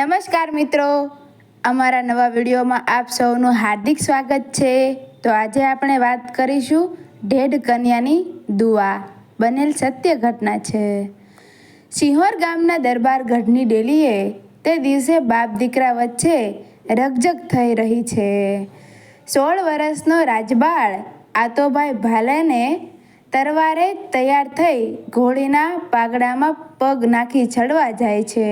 નમસ્કાર મિત્રો. અમારા નવા વિડીયોમાં આપ સૌનું હાર્દિક સ્વાગત છે. તો આજે આપણે વાત કરીશું ઢેઢ કન્યાની દુઆ. બનેલ સત્ય ઘટના છે. સિંહોર ગામના દરબાર ગઢની ડેલીએ તે દિવસે બાપ દીકરા વચ્ચે રગજગ થઈ રહી છે. સોળ વર્ષનો રાજબાળ આતોભાઈ ભાલેને તરવારે તૈયાર થઈ ઘોડીના પાગડામાં પગ નાખી ચડવા જાય છે.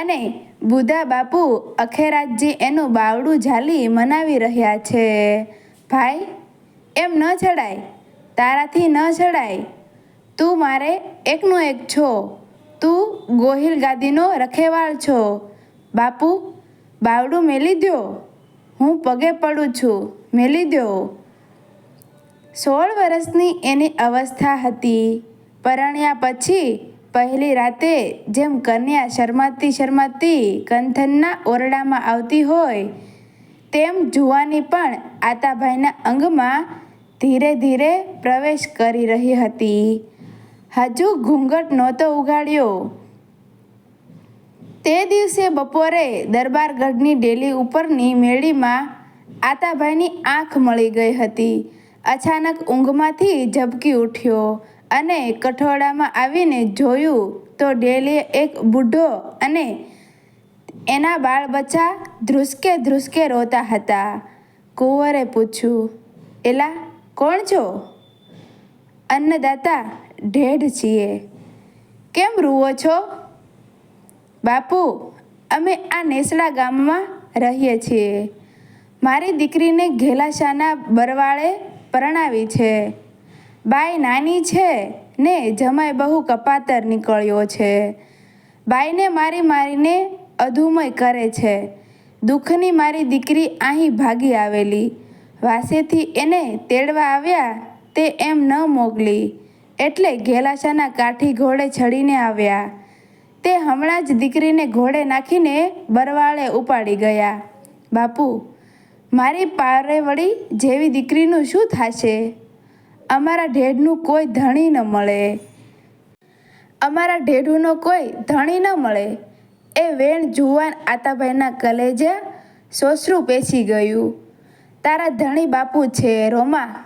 અને બુધા બાપુ અખેરાતજી એનું બાવડું ઝાલી મનાવી રહ્યા છે. ભાઈ, એમ ન ચડાય તારાથી ન ચડાય તું મારે એકનો એક છો. તું ગોહિલ ગાદીનો રખેવાળ છો. બાપુ, બાવડું મેલી દ્યો. હું પગે પડું છું. મેલી દ્યો. સોળ વર્ષની એની અવસ્થા હતી. પરણ્યા પછી પહેલી રાતે જેમ કન્યા શરમાતી શરમાતી કંથનના ઓરડામાં આવતી હોય, તેમ જુવાની પણ આતાભાઈના અંગમાં ધીરે ધીરે પ્રવેશ કરી રહી હતી. હજુ ઘૂંઘટ નહોતો ઉગાડ્યો તે દિવસે બપોરે દરબારગઢની ડેલી ઉપરની મેળીમાં આતાભાઈની આંખ મળી ગઈ હતી. અચાનક ઊંઘમાંથી ઝબકી ઉઠ્યો. અને કઠોળામાં આવીને જોયું તો ડેલીએ એક બુઢો અને એના બાળ બચ્ચા ધ્રુસકે ધ્રુસકે રોતા હતા. કુંવરે પૂછ્યું, એલા, કોણ છો? અન્નદાતા, ઢેઢ છીએ. કેમ રૂવો છો? બાપુ, અમે આ નેસડા ગામમાં રહીએ છીએ. મારી દીકરીને ઘેલાશાના બરવાળે પરણાવી છે. બાઈ નાની છે ને જમાઈ બહુ કપાતર નીકળ્યો છે. બાઈને મારી મારીને અધુમય કરે છે. દુઃખની મારી દીકરી અહીં ભાગી આવેલી. વાસેથી એને તેડવા આવ્યા તે એમ ન મોકલી એટલે ઘેલાશાના કાઠી ઘોડે ચડીને આવ્યા. તે હમણાં જ દીકરીને ઘોડે નાખીને બરવાળે ઉપાડી ગયા. બાપુ, મારી પારેવળી જેવી દીકરીનું શું થશે? અમારા ઢેઢનું કોઈ ધણી ન મળે. અમારા ઢેઢુનો કોઈ ધણી ન મળે. એ વેણ જુવાન આતાભાઈના કલેજા સોસરું પેસી ગયું. તારા ધણી બાપુ છે રોમા.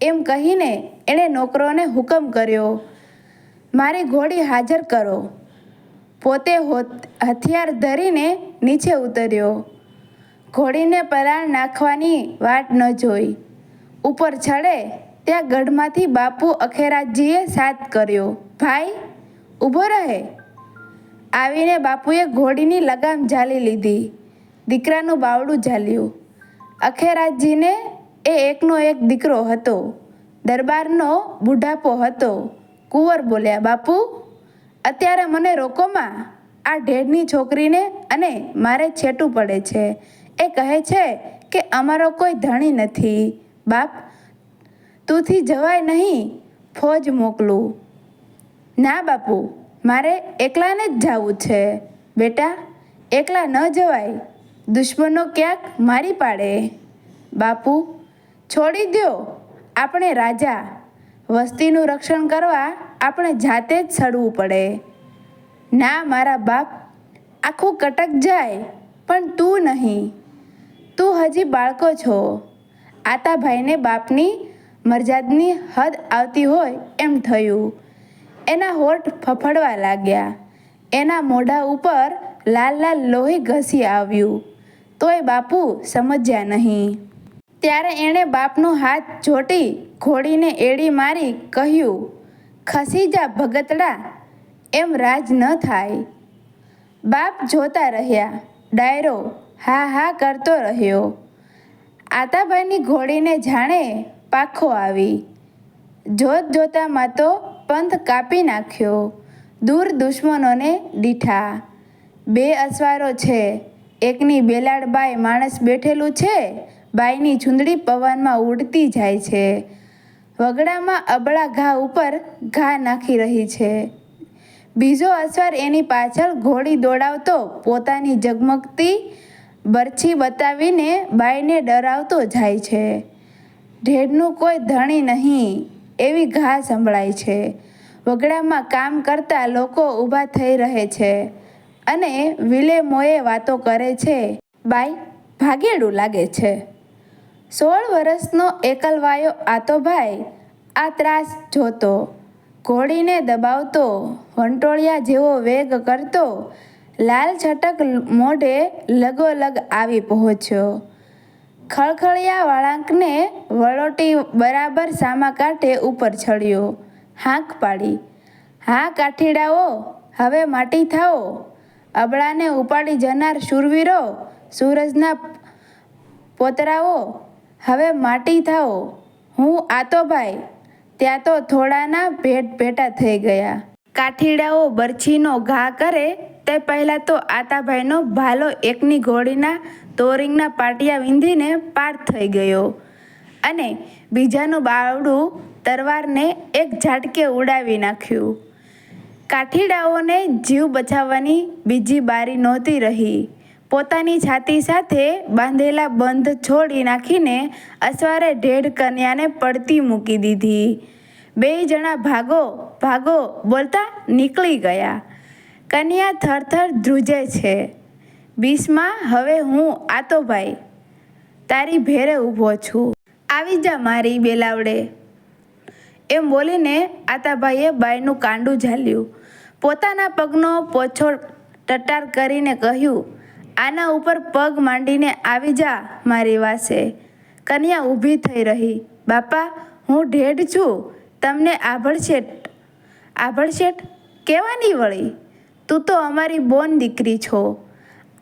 એમ કહીને એણે નોકરોને હુકમ કર્યો. મારી ઘોડી હાજર કરો. પોતે હથિયાર ધરીને નીચે ઉતર્યો. ઘોડીને પલાળ નાખવાની વાટ ન જોઈ. ઉપર ચડે ત્યાં ગઢમાંથી બાપુ અખેરાજજીએ સાથ કર્યો. ભાઈ, ઊભો રહે. આવીને બાપુએ ઘોડીની લગામ ઝાલી લીધી. દીકરાનું બાવડું ઝાલ્યું. અખેરાજજીને એ એકનો એક દીકરો હતો. દરબારનો બુઢાપો હતો. કુંવર બોલ્યા, બાપુ, અત્યારે મને રોકોમાં આ ઢેડની છોકરીને અને મારે છેટું પડે છે. એ કહે છે કે અમારો કોઈ ધણી નથી. બાપ તુંથી જવાય નહીં, ફોજ મોકલું. ના બાપુ, મારે એકલાને જ જવું છે. બેટા, એકલા ન જવાય. દુશ્મનો ક્યાંક મારી પાડે. બાપુ, છોડી દ્યો. આપણે રાજા. વસ્તીનું રક્ષણ કરવા આપણે જાતે જ સડવું પડે. ના, મારા બાપ, આખું કટક જાય, પણ તું નહીં. તું હજી બાળકો છો. આતાભાઈને બાપની મરજાદની હદ આવતી હોય એમ થયું. એના હોઠ ફફડવા લાગ્યા. એના મોઢા ઉપર લાલ લાલ લોહી ઘસી આવ્યું. તોય બાપુ સમજ્યા નહીં. ત્યારે એણે બાપનો હાથ જોટી ઘોડીને એડી મારી કહ્યું, ખસી જા ભગતડા, એમ રાજ ન થાય. બાપ જોતા રહ્યા. ડાયરો હા હા કરતો રહ્યો. આતાભાઈની ઘોડીને જાણે પાખો આવી. જોત જોતામાં તો પંથ કાપી નાખ્યો. દૂર દુશ્મનોને દીઠા. બે અસવારો છે. એકની બેલાડ બાઈ માણસ બેઠેલું છે. બાઈની ચૂંદડી પવનમાં ઉડતી જાય છે. વગડામાં અબળા ઘા ઉપર ઘા નાખી રહી છે. બીજો અસવાર એની પાછળ ઘોડી દોડાવતો પોતાની ઝગમગતી બરછી બતાવીને બાઈને ડરાવતો જાય છે. ઢેઢનું કોઈ ધણી નહીં, એવી ઘા સંભળાય છે. વગડામાં કામ કરતા લોકો ઊભા થઈ રહે છે અને વિલે મોએ વાતો કરે છે, બાઈ, ભાગેડું લાગે છે. સોળ વર્ષનો એકલવાયો આતોભાઈ આ ત્રાસ જોતો, ઘોડીને દબાવતો, વંટોળિયા જેવો વેગ કરતો, લાલ છટક મોઢે લગોલગ આવી પહોંચ્યો. ખળખળિયા વાળાંકને વળોટી બરાબર સામા કાંઠે ઉપર ચડ્યો હાંક પાડી. હા, કાઠીડાઓ, હવે માટી થાઓ. અબળાને ઉપાડી જનાર શૂરવીરો, સૂરજના પોતરાઓ, હવે માટી થાઓ. હું આતો ભાઈ, ત્યાં તો થોડાના ભેટ ભેટા થઈ ગયા. કાઠીડાઓ બરછીનો ઘા કરે તે પહેલાં તો આતાભાઈનો ભાલો એકની ઘોડીના તોરિંગના પાટિયા વિંધીને પાર થઈ ગયો. અને બીજાનું બાવડું તરવારને એક ઝાટકે ઉડાવી નાખ્યું. કાઠીડાઓને જીવ બચાવવાની બીજી બારી નહોતી રહી. પોતાની છાતી સાથે બાંધેલા બંધ છોડી નાખીને અસવારે ઢેઢ કન્યાને પડતી મૂકી દીધી. બે જણા ભાગો ભાગો બોલતા નીકળી ગયા. કન્યા થરથર ધ્રુજે છે. બીસમાં હવે હું આતો ભાઈ તારી ભેરે ઊભો છું. આવી જા મારી બેલાવડે. એમ બોલીને આતાભાઈએ બાઈનું કાંડું ઝાલ્યું. પોતાના પગનો પોછો ટટાર કરીને કહ્યું, આના ઉપર પગ માંડીને આવી જા મારી વાસે. કન્યા ઊભી થઈ રહી. બાપા, હું ઢેઢ છું. તમને આભળશેટ આભળશેટ કહેવાની વળી? તું તો અમારી બોન દીકરી છો.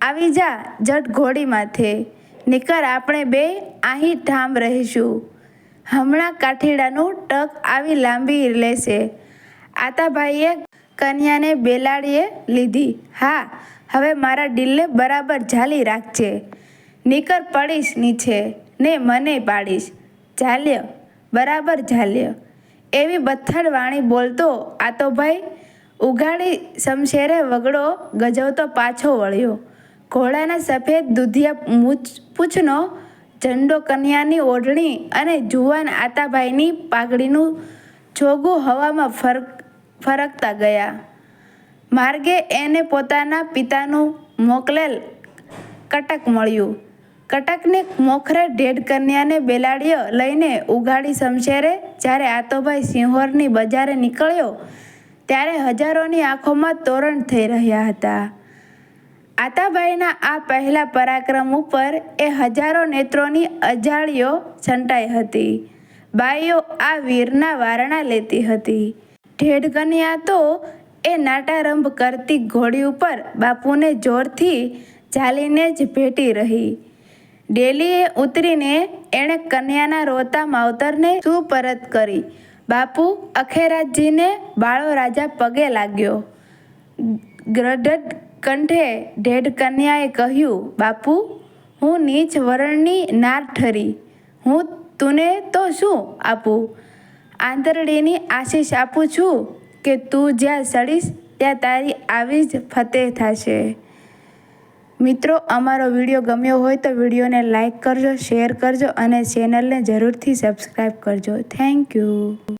આવી જા જટ ઘોડી માથે નીકર આપણે બે અહીં ઠામ રહીશું. હમણાં કાઠીડાનું ટક આવી લાંબી લેશે. આતાભાઈએ કન્યાને બેલાડીએ લીધી. હા, હવે મારા દિલને બરાબર ઝાલી રાખજે. નીકર પડીશ નીચે. ને મને પાડીશ. ઝાલ્ય બરાબર ઝાલ્ય એવી બથ્થડ વાણી બોલતો આતોભાઈ, ઉઘાડી શમશેરે વગડો ગજવતો પાછો વળ્યો. ઘોડાના સફેદ દુધિયા મૂછ પૂછનો ઝંડો કન્યાની ઓઢણી અને જુવાન આતાભાઈની પાઘડીનું જોગું હવામાં ફરક, ફરકતા ગયા. માર્ગે એને પોતાના પિતાનું મોકલેલ કટક મળ્યું. કટકને મોખરે ઢેઢ કન્યાને બેલાડીઓ લઈને ઉઘાડી શમશેરે જ્યારે આતોભાઈ સિંહોરની બજારે નીકળ્યો, ત્યારે હજારોની આંખોમાં તોરણ થઈ રહ્યા હતા. આતાભાઈના આ પહેલા પરાક્રમ ઉપર એ હજારો નેત્રોની અજાળીઓ છંટાઈ હતી. બાઈઓ આ વીરના વારણા લેતી હતી. ઢેઢ કન્યા તો એ નાટારંભ કરતી ઘોડી ઉપર બાપુને જોરથી ઝાલીને જ ભેટી રહી. ડેલીએ ઉતરીને એણે કન્યાના રોતા માવતરને સુપરત કરી. બાપુ અખેરાજીને બાળો રાજા પગે લાગ્યો. ગ્રઢ કંઠે ઢેઢ કન્યાએ કહ્યું, બાપુ, હું નીચ વરણની નાર ઠરી. હું તુને તો શું આપું? આંતરડીની આશીષ આપું છું કે તું જ્યાં સડીશ, ત્યાં તારી આવી જ ફતેહ થશે. મિત્રો, અમારો વીડિયો ગમ્યો હોય તો વિડીયોને લાઇક કરજો, શેર કરજો અને ચેનલને જરૂરથી સબસ્ક્રાઈબ કરજો. Thank you.